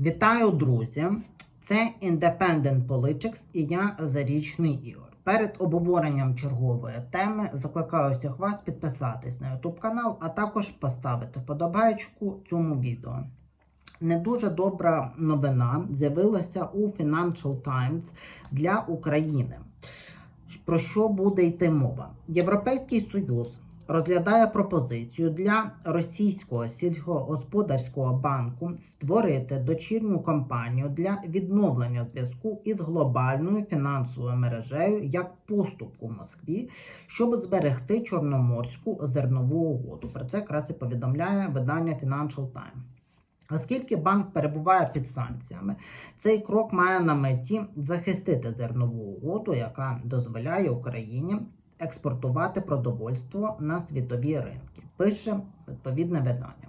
Вітаю, друзі! Це Independent Politics і я Зарічний Ігор. Перед обговоренням чергової теми закликаю всіх вас підписатись на YouTube канал, а також поставити вподобайку цьому відео. Не дуже добра новина з'явилася у Financial Times для України. Про що буде йти мова? Європейський Союз розглядає пропозицію для російського сільськогосподарського банку створити дочірню компанію для відновлення зв'язку із глобальною фінансовою мережею як поступку Москві, щоб зберегти чорноморську зернову угоду. Про це якраз і повідомляє видання Financial Times. Оскільки банк перебуває під санкціями, цей крок має на меті захистити зернову угоду, яка дозволяє Україні експортувати продовольство на світові ринки. Пише відповідне видання.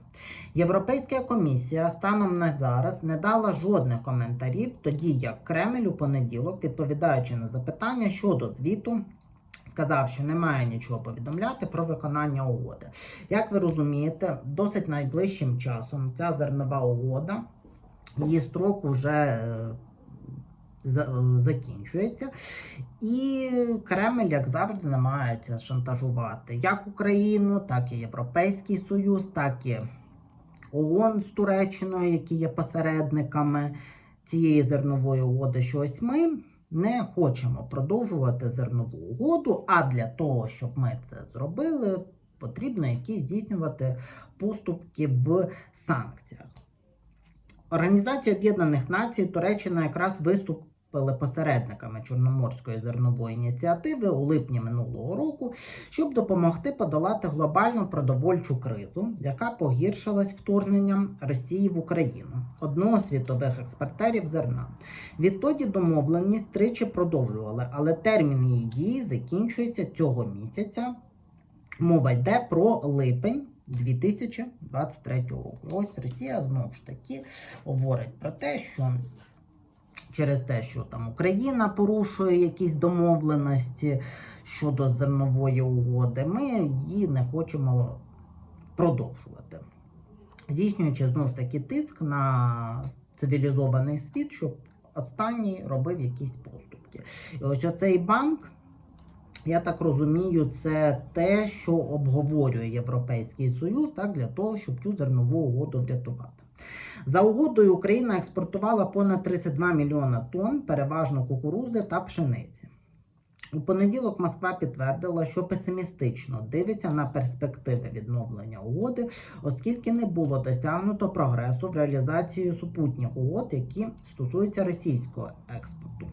Європейська комісія станом на зараз не дала жодних коментарів, тоді як Кремль у понеділок, відповідаючи на запитання щодо звіту. Сказав, що немає нічого повідомляти про виконання угоди. Як ви розумієте, досить найближчим часом ця зернова угода, її строк вже е, закінчується. І Кремль, як завжди, намагається шантажувати як Україну, так і Європейський Союз, так і ООН з Туреччиною, які є посередниками цієї зернової угоди. Що ось ми не хочемо продовжувати зернову угоду, а для того, щоб ми це зробили, потрібно якісь здійснювати поступки в санкціях. Організація Об'єднаних Націй Туреччина якраз виступили посередниками Чорноморської зернової ініціативи у липні минулого року, щоб допомогти подолати глобальну продовольчу кризу, яка погіршилась вторгненням Росії в Україну, одного з світових експортерів зерна. Відтоді домовленість тричі продовжували, але термін її дії закінчується цього місяця. Мова йде про липень 2023 року. Ось Росія знову ж таки говорить про те, що через те, що там Україна порушує якісь домовленості щодо зернової угоди, ми її не хочемо продовжувати. Здійснюючи знову ж таки тиск на цивілізований світ, щоб останній робив якісь поступки. І ось оцей банк. Я так розумію, це те, що обговорює Європейський Союз, так, для того, щоб цю зернову угоду врятувати. За угодою Україна експортувала понад 32 мільйона тонн, переважно кукурузи та пшениці. У понеділок Москва підтвердила, що песимістично дивиться на перспективи відновлення угоди, оскільки не було досягнуто прогресу в реалізації супутніх угод, які стосуються російського експорту.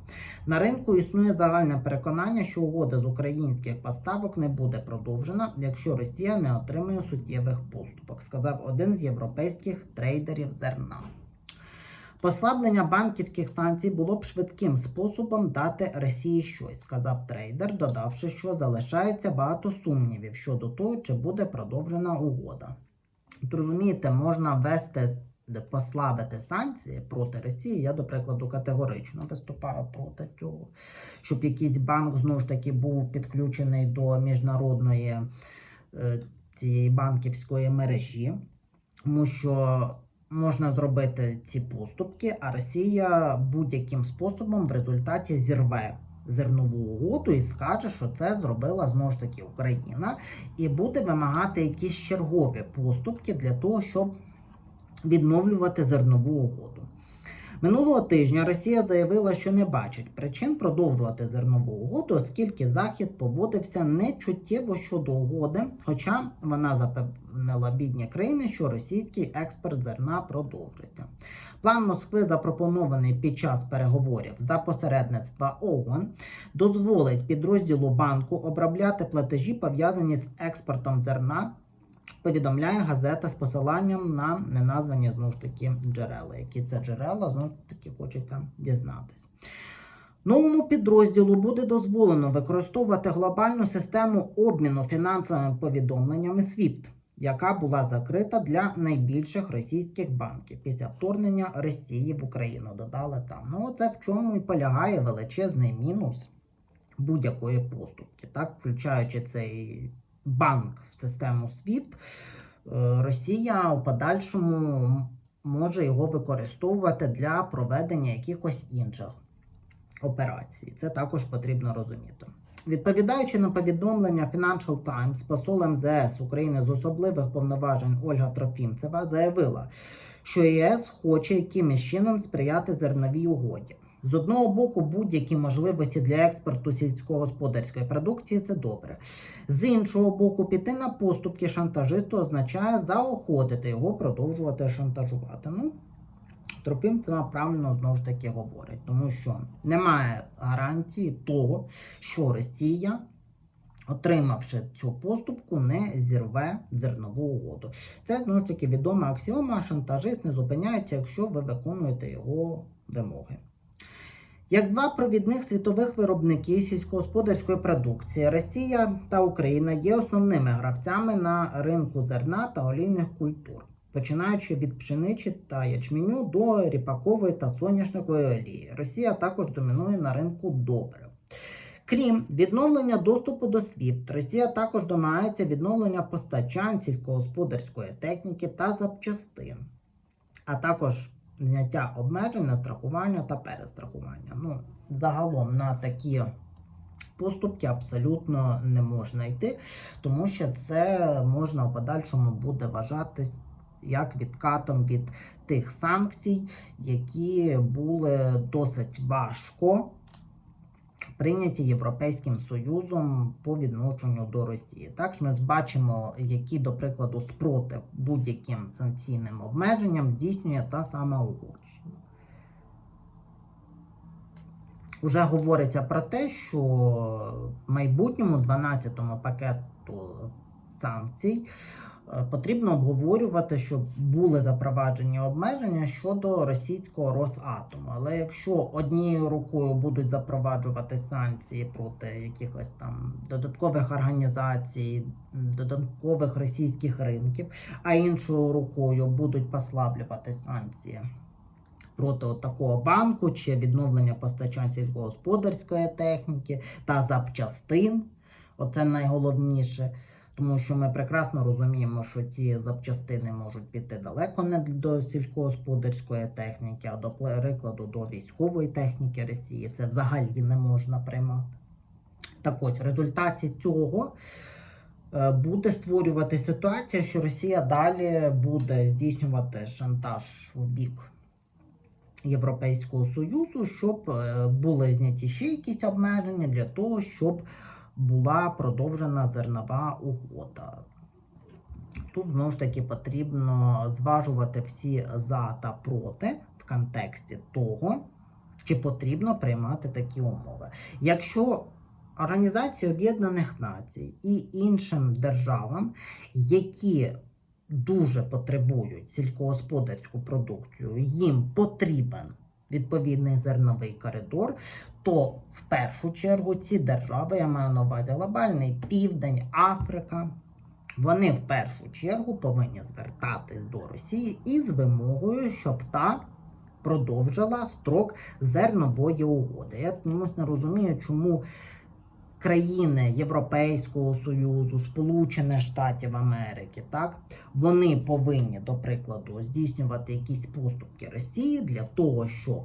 На ринку існує загальне переконання, що угода з українських поставок не буде продовжена, якщо Росія не отримає суттєвих поступок, сказав один з європейських трейдерів зерна. Послаблення банківських санкцій було б швидким способом дати Росії щось, сказав трейдер, додавши, що залишається багато сумнівів щодо того, чи буде продовжена угода. От розумієте, можна ввести послабити санкції проти Росії. Я, до прикладу, категорично виступаю проти цього, щоб якийсь банк знову ж таки був підключений до міжнародної е, цієї банківської мережі, тому що можна зробити ці поступки, а Росія будь-яким способом в результаті зірве. Зернову угоду і скаже, що це зробила знову ж таки Україна, і буде вимагати якісь чергові поступки для того, щоб відновлювати зернову угоду. Минулого тижня Росія заявила, що не бачить причин продовжувати зернову угоду, оскільки Захід поводився нечуттєво щодо угоди, хоча вона запевнила бідні країни, що російський експорт зерна продовжиться. План Москви, запропонований під час переговорів за посередництва ООН, дозволить підрозділу банку обробляти платежі, пов'язані з експортом зерна повідомляє газета з посиланням на неназвані знову ж таки джерела. Які це джерела, знову ж таки хочеться дізнатись. Новому підрозділу буде дозволено використовувати глобальну систему обміну фінансовими повідомленнями SWIFT, яка була закрита для найбільших російських банків після вторгнення Росії в Україну. Додали там. Ну, це в чому і полягає величезний мінус будь-якої поступки, так, включаючи цей банк в систему SWIFT, е, Росія у подальшому може його використовувати для проведення якихось інших операцій. Це також потрібно розуміти. Відповідаючи на повідомлення Financial Times, посол МЗС України з особливих повноважень Ольга Трофімцева заявила, що ЄС хоче якимось чином сприяти зерновій угоді. З одного боку, будь-які можливості для експорту сільськогосподарської продукції це добре. З іншого боку, піти на поступки шантажисту означає заохотити його продовжувати шантажувати. Ну, Тропімцева правильно знову ж таки говорить, тому що немає гарантії того, що Росія, отримавши цю поступку, не зірве зернову угоду. Це знову ж таки відома аксіома, шантажист не зупиняється, якщо ви виконуєте його вимоги. Як два провідних світових виробники сільськогосподарської продукції, Росія та Україна є основними гравцями на ринку зерна та олійних культур, починаючи від пшениці та ячменю до ріпакової та соняшникової олії. Росія також домінує на ринку добрив. Крім відновлення доступу до SWIFT, Росія також домагається відновлення постачань сільськогосподарської техніки та запчастин, а також зняття обмежень на страхування та перестрахування. Ну, загалом на такі поступки абсолютно не можна йти, тому що це можна в подальшому буде вважатись як відкатом від тих санкцій, які були досить важко прийняті Європейським Союзом по відношенню до Росії. Також ми бачимо, які, до прикладу, спротив будь-яким санкційним обмеженням здійснює та сама Угорщина. Уже говориться про те, що в майбутньому 12-му пакету санкцій потрібно обговорювати, щоб були запроваджені обмеження щодо російського Росатому. Але якщо однією рукою будуть запроваджувати санкції проти якихось там додаткових організацій, додаткових російських ринків, а іншою рукою будуть послаблювати санкції. Проти такого банку чи відновлення постачань сільськогосподарської техніки та запчастин. Оце найголовніше. Тому що ми прекрасно розуміємо, що ці запчастини можуть піти далеко не до сільськогосподарської техніки, а до прикладу до військової техніки Росії. Це взагалі не можна приймати. Так ось в результаті цього е, буде створювати ситуація, що Росія далі буде здійснювати шантаж в бік. Європейського Союзу, щоб е, були зняті ще якісь обмеження для того, щоб була продовжена зернова угода. Тут знову ж таки потрібно зважувати всі за та проти в контексті того, чи потрібно приймати такі умови. Якщо Організації Об'єднаних Націй і іншим державам, які дуже потребують сільськогосподарську продукцію, їм потрібен відповідний зерновий коридор, то в першу чергу ці держави, я маю на увазі глобальний південь, Африка, вони в першу чергу повинні звертатись до Росії із вимогою, щоб та продовжила строк зернової угоди. Я тому не розумію, чому країни Європейського Союзу, Сполучених Штатів Америки, так вони повинні, до прикладу, здійснювати якісь поступки Росії для того, щоб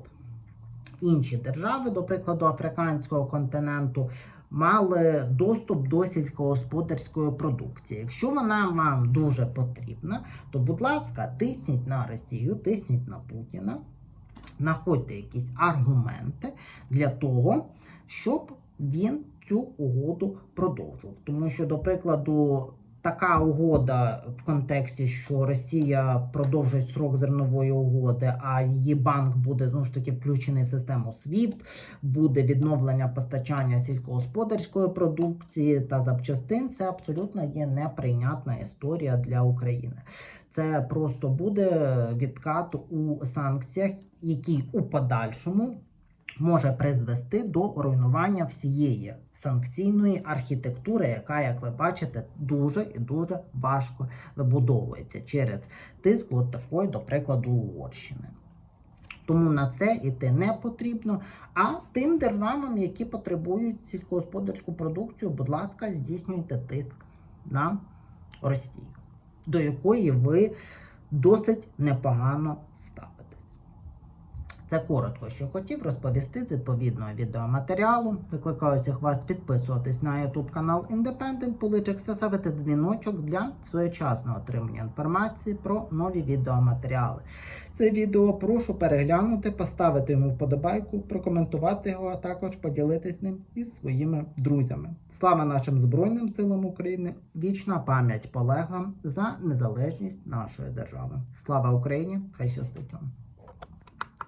інші держави, до прикладу, африканського континенту, мали доступ до сільськогосподарської продукції. Якщо вона вам дуже потрібна, то, будь ласка, тисніть на Росію, тисніть на Путіна, знаходьте якісь аргументи для того, щоб він цю угоду продовжував. Тому що, до прикладу, така угода в контексті, що Росія продовжить срок зернової угоди, а її банк буде знову ж таки включений в систему SWIFT, буде відновлення постачання сільськогосподарської продукції та запчастин. Це абсолютно є неприйнятна історія для України. Це просто буде відкат у санкціях, які у подальшому може призвести до руйнування всієї санкційної архітектури, яка, як ви бачите, дуже і дуже важко вибудовується через тиск от такої, до прикладу, Угорщини. Тому на це йти не потрібно. А тим державам, які потребують сільськогосподарську продукцію, будь ласка, здійснюйте тиск на Росію, до якої ви досить непогано ставитись. Це коротко, що хотів розповісти з відповідного відеоматеріалу. Закликаю всіх вас підписуватись на YouTube канал Independent Politics та ставити дзвіночок для своєчасного отримання інформації про нові відеоматеріали. Це відео прошу переглянути, поставити йому вподобайку, прокоментувати його, а також поділитись ним із своїми друзями. Слава нашим Збройним силам України! Вічна пам'ять полеглим за незалежність нашої держави. Слава Україні! Хай щастить вам!